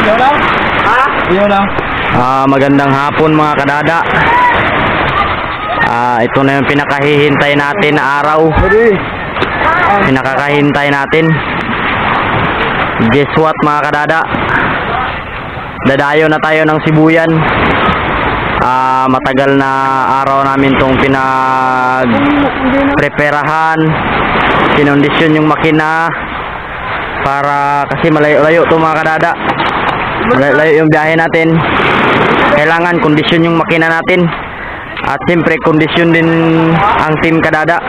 Iyo lang? Ha? Iyo lang. Ah, magandang hapon mga kadada. Ah, ito na yung pinakahihintay natin na araw. Pinakakahintay natin. Guess what mga kadada? Dadayo na tayo ng Sibuyan. Ah, matagal na araw namin tong pinag preparahan. Kinondisyon yung makina para kasi malayo-layo to mga kadada. Malayo yung biyahe natin. Kailangan kondisyon yung makina natin. At siyempre kondisyon din ang team kadada.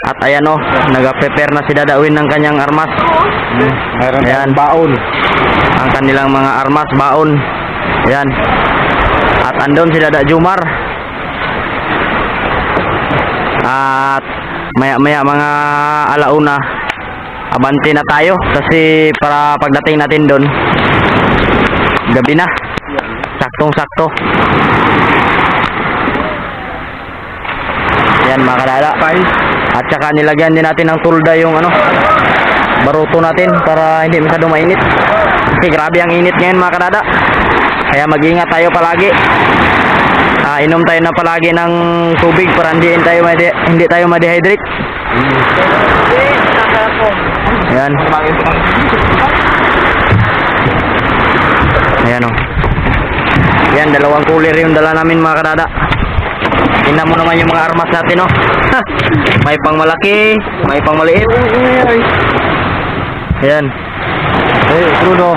At ayan o, nag-prepare na si Dadawin ng kanyang armas. Meron Ayan. baon. Ang kanilang mga armas, baon. Ayan. At andun si Dada Jumar. At maya-maya mga alauna, abanti na tayo kasi para pagdating natin doon, gabi na. Saktong-sakto. Yan mga kadala. At saka nilagyan din natin ng tulda yung ano, baruto natin para hindi masyadong mainit. Kasi grabe ang init ngayon mga kadada. Kaya mag-ingat tayo palagi. Ah, inom tayo na palagi ng tubig para hindi tayo hindi tayo ma-dehydrate. Ayan. Ayan o. Yan, dalawang cooler yung dala namin mga kadada. Tingnan mo naman yung mga armas natin, no? may pang malaki, may pang maliit. Ayan. Eh, Bruno.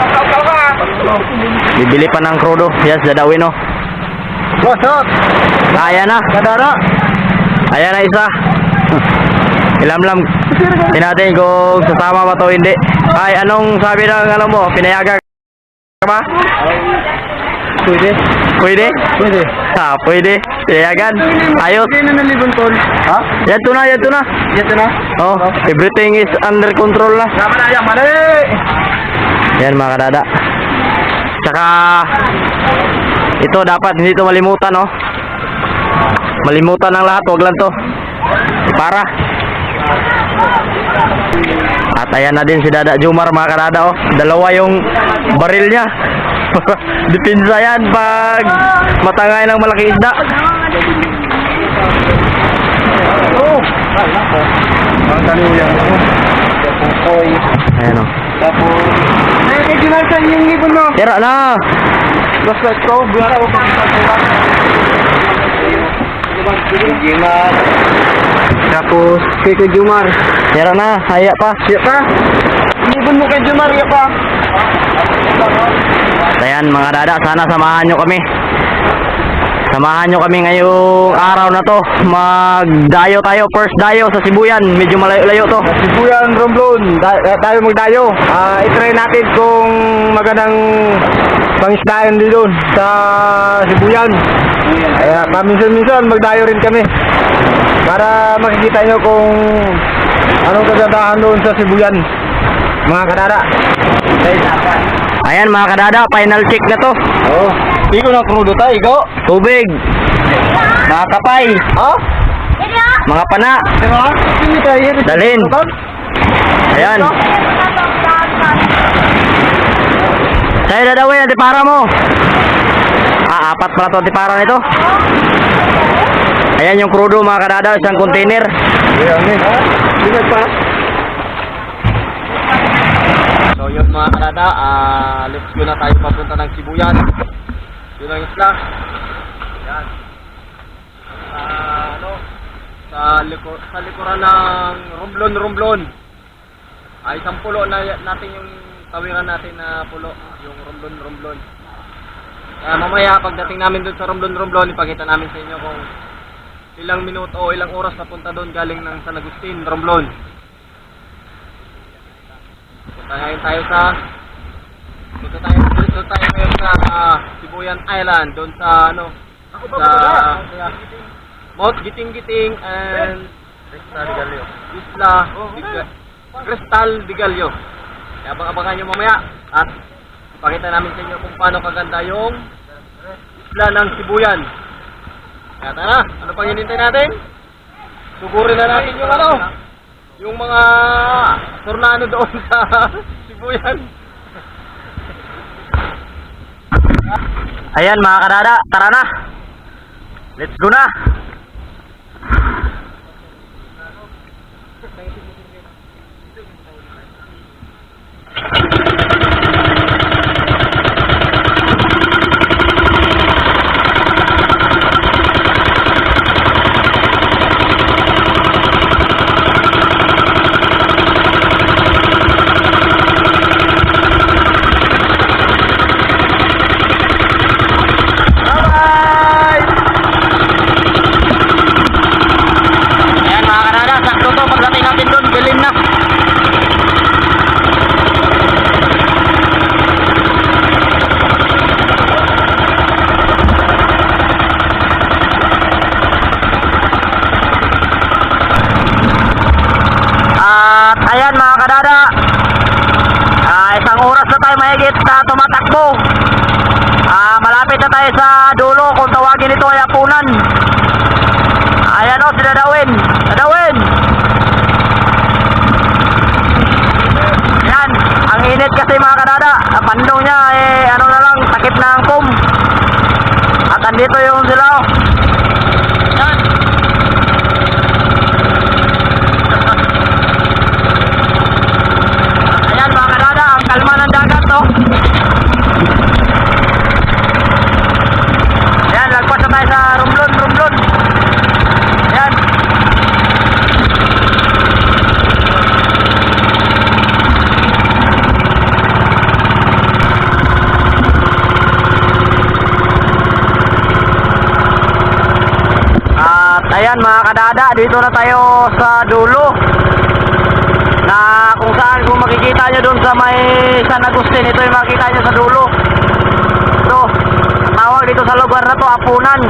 Bibili pa ng krudo. Yes, dadawin, no? What's up? Ayan na. Kadara. Ayan na isa. Ilamlam. Tinatin kung sasama ba to hindi. Ay, anong sabi ng ano mo? Pinayagan ka ba? Pwede. Pwede? Pwede. Ha, pwede. Pinayagan. Ayos. Pwede na nalibon tol. Ha? Yan to na, yan to na. Ito na. Oh, everything is under control na. Sama na yan, mali! Yan mga kadada. Tsaka ito dapat hindi to malimutan, no? Malimutan ng lahat, wag lang to. Para. At ayan na din si Dada Jumar mga kadada, oh. Dalawa yung baril niya. Dipinsa yan pag matangay ng malaki isda. Oh! Ang taliw yan. Ayan, oh. Tapos... Eh, kay Jonathan yung libon mo. Tira na. Basta ito, biyara ko pang pagkulang. Jumar. Tapos, kay kay Jumar. Tira na. Haya pa. Siya pa. Libon mo kay Jumar, iya pa. Ayan mga dada, sana samahan nyo kami. Samahan nyo kami ngayong araw na to. Magdayo tayo, first dayo sa Sibuyan. Medyo malayo-layo to. Sibuyan Romblon, da- tayo magdayo. Ah, i-try natin kung magandang pangisdayan din doon sa Sibuyan. Kaya paminsan-minsan magdayo rin kami. Para makikita nyo kung anong kagandahan doon sa Sibuyan. Mga kadara. Ayan mga kadada, final check na to. Oh, ikaw na krudo tayo, ikaw. Tubig. Mga kapay. Ha? Mga pana. Dalhin. Ayan. Sa'yo dadawin ang tipara mo. Ah, apat pala to ang tipara nito. Ayan yung krudo mga kadada, isang container. Ayan, eh. Lipat pa. So yun mga kanada, ah let's go na tayo papunta ng Sibuyan. Yun ang isla. Yan. Sa ano, sa, liko, sa likuran ng Romblon Romblon. Ay isang pulo na natin yung tawiran natin na pulo, yung Romblon Romblon. Kaya mamaya pagdating namin doon sa Romblon Romblon, ipakita namin sa inyo kung ilang minuto o ilang oras na punta doon galing ng San Agustin, Romblon. Punta ngayon tayo sa Punta tayo dito tayo ngayon sa ah, Sibuyan Island doon sa ano sa Mount Giting Giting and Crystal de Gallo. Isla Diga- Crystal de Gallo. Abang-abangan nyo mamaya at ipakita namin sa inyo kung paano kaganda yung isla ng Sibuyan. Kaya tara, ano pang hinintay natin? Sugurin na natin yung ano, yung mga tornado doon sa Sibuyan. Ayan mga karada, tara na. Let's go na. dito na tayo sa dulo. Na kung saan kung makikita nyo doon sa may San Agustin, ito yung makikita nyo sa dulo. Ito, tawag dito sa lugar na to, Apunan.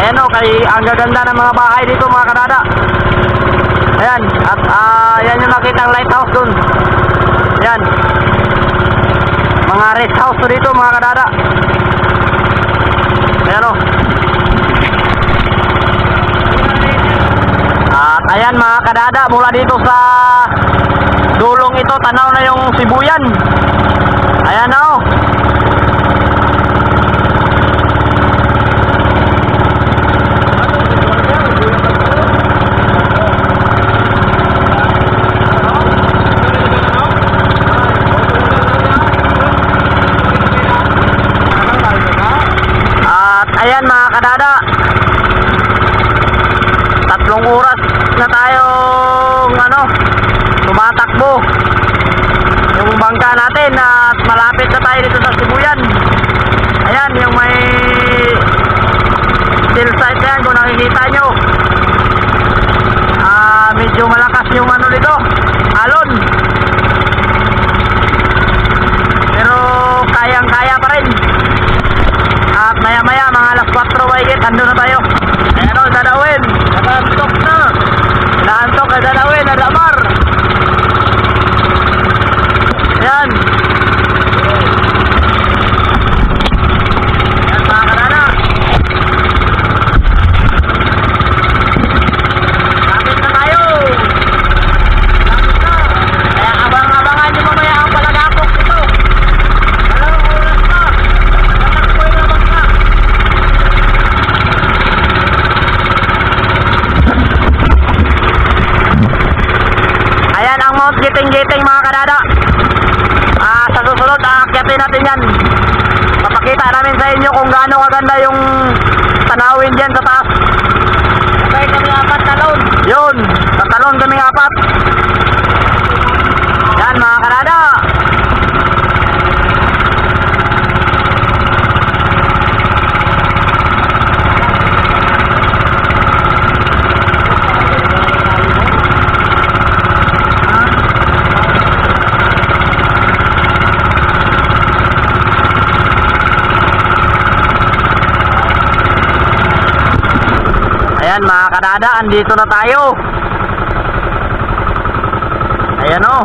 Ayan o, kay ang gaganda ng mga bahay dito mga kadada. Ayan, at ah, ayan yung makita ang lighthouse doon. Ayan. Mga rest house to dito mga kadada. Ayan o. At ayan mga kadada, mula dito sa dulong ito, tanaw na yung Sibuyan. Ayan na o. At ayan mga kadada, tatlong oras na tayong ano, tumatakbo. Yung bangka natin at malapit na tayo dito sa Sibuyan. Ayan, yung may still site na yan kung nakikita nyo. Ah, medyo malakas yung ano dito, alon. Pero kayang-kaya pa rin. At maya maya mga alas 4 mahigit, ando na tayo. Ayan o, dadawin. Nakaantok na. Naantok na dadawin, nadamar. Ayan. Ayan mga kanana. Lapit na tayo. Lapit na. Kaya abang-abangan nyo mamaya ang palagapok nito. Dalawang oras na. Tatakboy na bangka. Ayan ang Mount Giting-Giting mga kadada. Ah, sa susunod, aakyatin natin yan. Papakita namin sa inyo kung gaano kaganda yung tanawin dyan sa taas. Sabay kami apat talon. Yun, sa talon kami apat. Yan mga kadada. Ayan mga kadada, andito na tayo. Ayan o.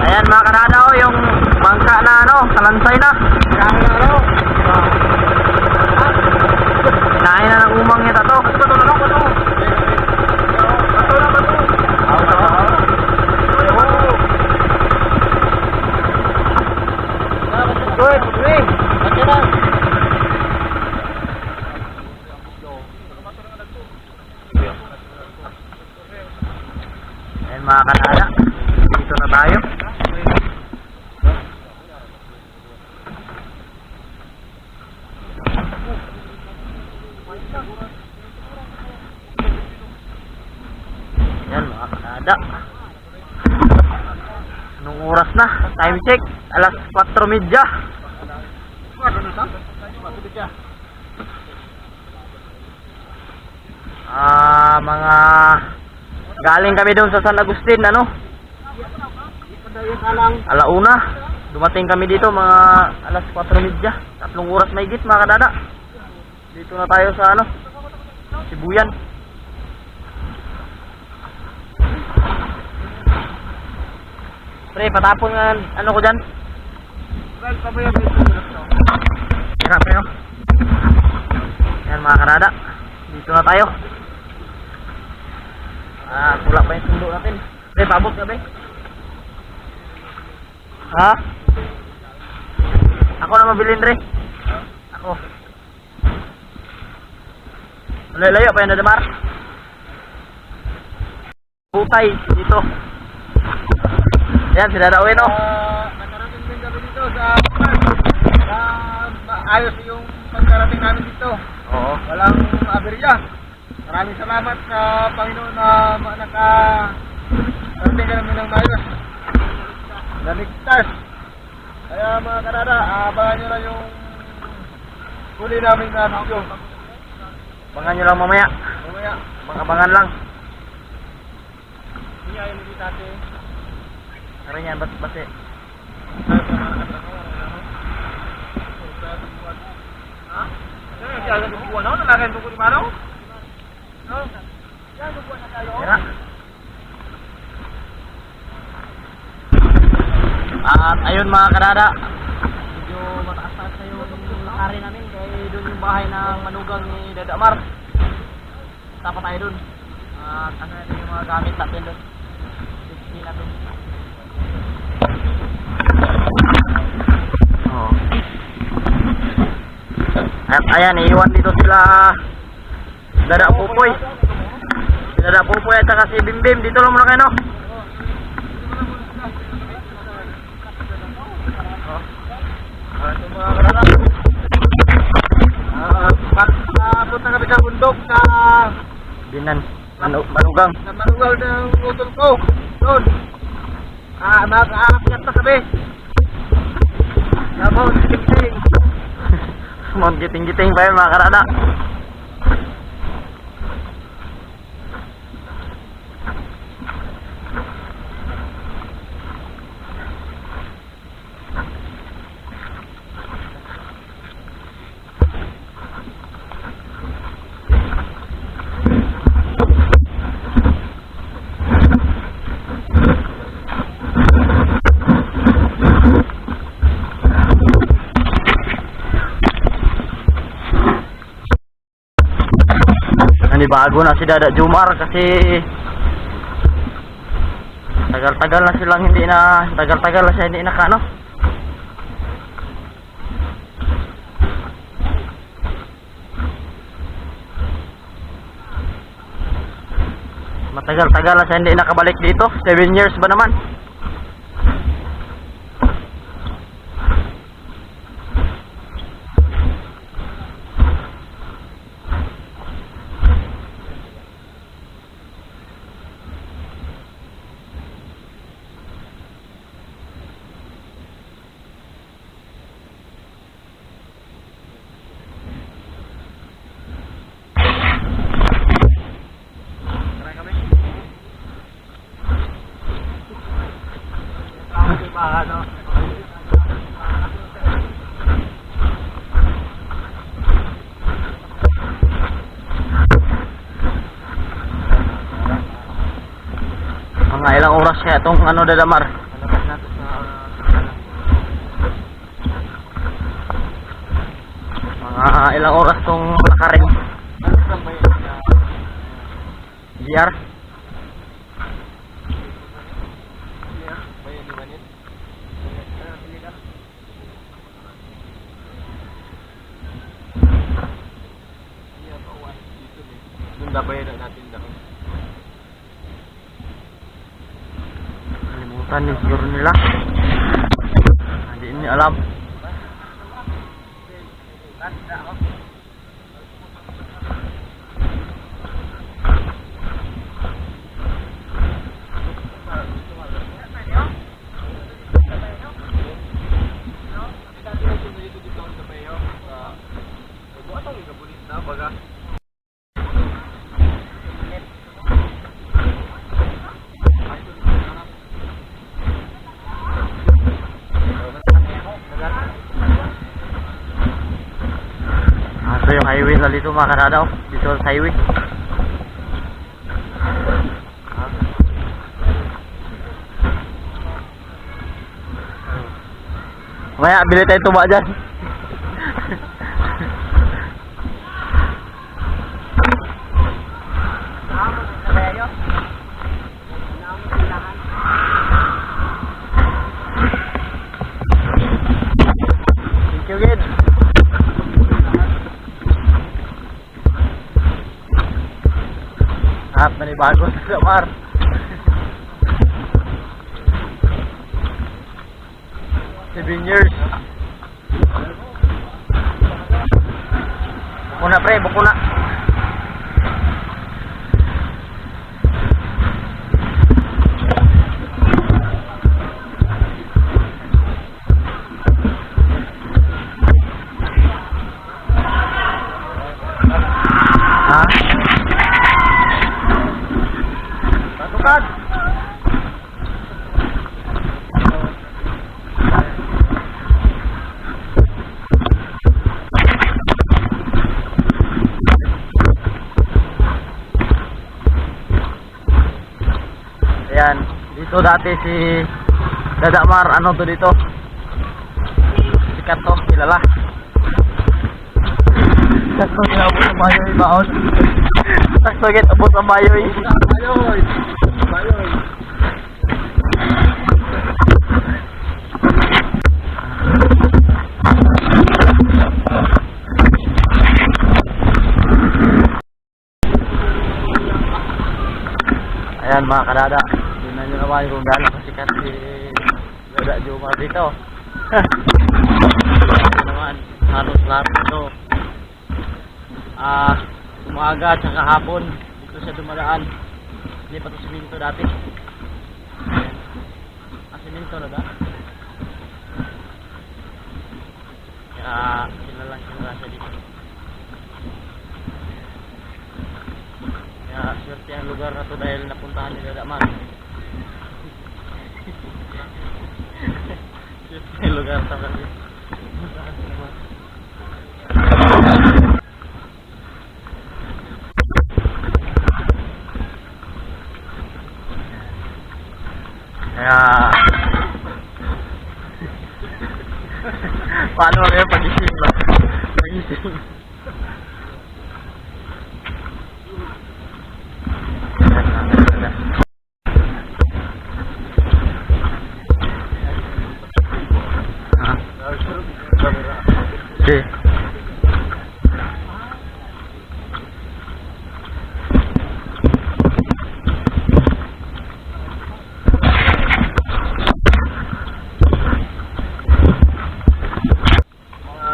Ayan mga kadada o, yung bangka na ano, salansay na. Nain na ng umang ito Ayan mga kanala, dito na tayo. Ayan mga kanada. Anong oras na? Time check, alas 4.30. galing kami doon sa San Agustin, ano? Alauna. Dumating kami dito mga alas 4.30. Tatlong oras may git mga kadada. Dito na tayo sa ano? Sibuyan. Pre, patapon nga ano ko dyan? Pre, oh. Yan mga kadada. Dito na tayo. Ah, pula pa yung sundo natin. Pre, pabot ka, be. Ha? Ako na mabilin, Re. Ako. Layo-layo pa yung nadamar. Butay, dito. Yan, si Dada Uwin, oh. Ah, nakarating din kami dito sa sa ayos yung pagkarating namin dito. Oo. Walang aberya. Maraming salamat sa Panginoon na naka karating kami ng maayos. Naligtas. Kaya mga kanada, abangan nyo na yung huli namin na video. Abangan nyo lang mamaya. Mamaya. Mga-abangan lang. Hindi ayaw nito dati. Ano yan, bas basi. Ha? Ano yung siya sa buwan ako? Nalagay yung ni Mano? No? Yan, buwan na tayo. Tira. At ayun mga kadada, medyo mataas-taas na yung lakarin namin kaya doon yung bahay ng manugang ni Dada Mar. Tapa tayo doon. At ano natin yung mga gamit natin doon. Safety natin. Oo. At ayan, iiwan dito sila Dada Pupoy. Dada Pupoy at saka si Bimbim. Dito lang muna kayo, no? Ah, ito mga kanada. Ah, pat- ah, punta kami sa bundok sa Binan. Manu manugang. sa manugal ng utol ko. Doon. Ah, mag-aakyat na kami. Sa Mount Kiting. Mount giting-giting pa yun mga karada. Nanibago na si Dada Jumar kasi tagal-tagal na silang hindi na tagal-tagal na siya hindi nakano. Matagal-tagal na siya hindi nakabalik dito. 7 years ba naman? Ano? Mga ilang oras kaya itong ano dadamar. Mga ilang oras tong lakarin. GR. Doon dabayan na natin daw. Kalimutan ni siguro nila. Hindi ni alam. kabulista, baga. Ah, na dito mga kanada oh. Dito sa highway. Maya, bili tayo tuba dyan. Thank you, Gid. Nanibago sa Samar. Seven years. Buko na pre, buko na. Dito dati si Dadamar, ano to dito? Sikat to, kilala. Sakto ginabot ang bayoy baon. Sakto git abot ang bayoy. Bayoy! Bayoy! Ayan mga kadada, naman kung gaano kasikat si Dada Jumar dito. Ito naman, halos lahat. Ah, umaga at saka hapon, dito siya dumadaan. Hindi pa ito siminto dati. Ah, siminto na ba? Kaya, kilala kilala siya dito. Kaya swerte ang lugar na to dahil napuntahan ni Dada Man. swerte ang lugar sa kanila. Napuntahan ni Dada Man. Kaya Paano kaya pagising ba? Pagising.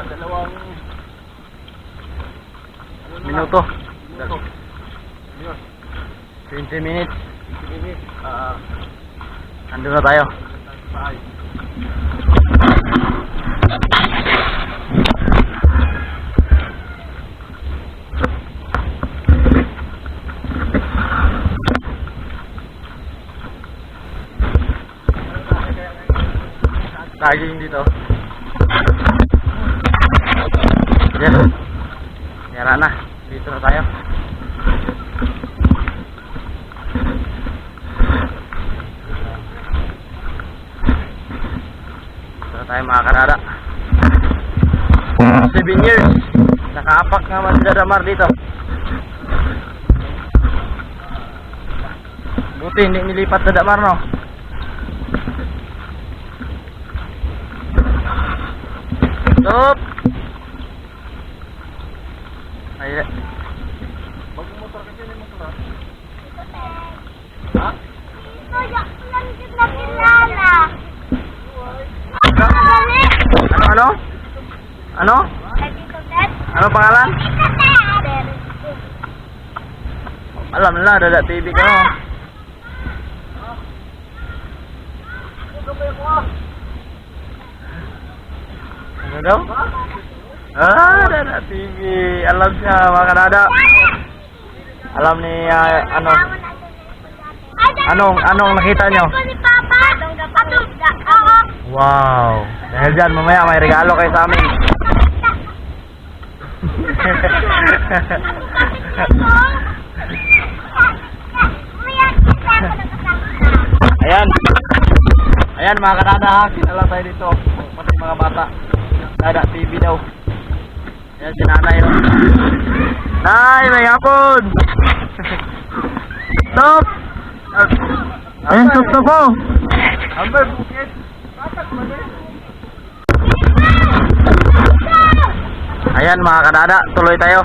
Dalawang... Minuto. Minuto. Yun. 20 minutes. Minit. Ah, Nandun na tayo. bahay. Laging dito. Yes. Yara na. Dito na tayo. Dito na tayo mga karada. Seven years. Nakaapak naman si Dadamar dito. Buti hindi nilipat Dadamar no. Stop! Ay, Magmumotor kasi ni motor. ah. Ha? Kaya ko lang kita kilala. Ako dali. Ano ano? Ano? Pangalan? Alam na, dada TV ka no. Ano daw? Ah, Dada TV. Alam siya mga kanada. Alam ni ah, ano. Anong- anong nakita nyo? Wow. Dahil dyan, mamaya may regalo kayo sa amin. Ayan. Ayan mga kanada ha. Kinala tayo dito. Pati mga bata. Dada TV daw. Ayan si nanay. Nay, may hapon. Stop. Ayan, stop, stop oh. Amber, bukit. Ayan mga kanada, tuloy tayo.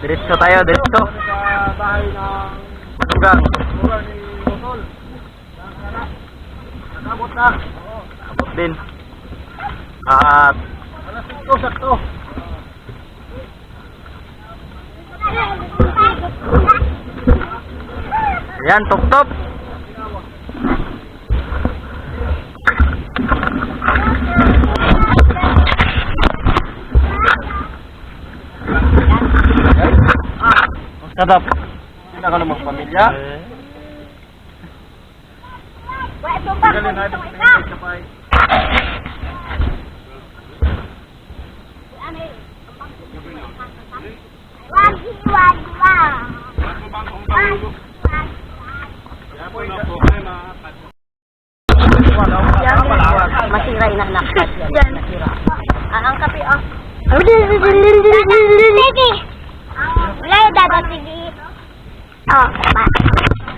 Diretso tayo, diretso. Sa bahay ng Matugang. mura ni Botol. Nakabot na. Din. At Alas 5 sakto. ayan, top top. Ang sarap. Hindi ka namang pamilya. Galing natin sa tingin sa bahay. Wagi, wagi, wag. Masira ina anak. Yan. Ah, ang kape, oh. Sige. Wala yung dada sige. Oh, ba.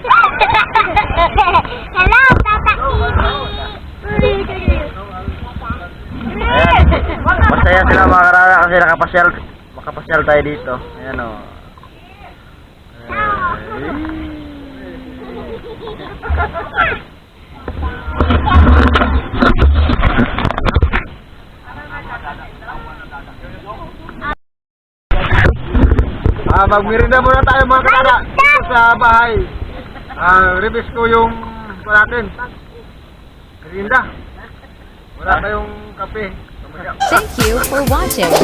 Hello, Tata. Ayan. Masaya sila mga karara kasi nakapasyal makapasyal tayo dito. Ayan o. Ah, magmirenda muna tayo mga katara dito sa bahay. Ah, ribis ko yung paratin. Merinda. Wala ah. tayong kape. Thank you for watching.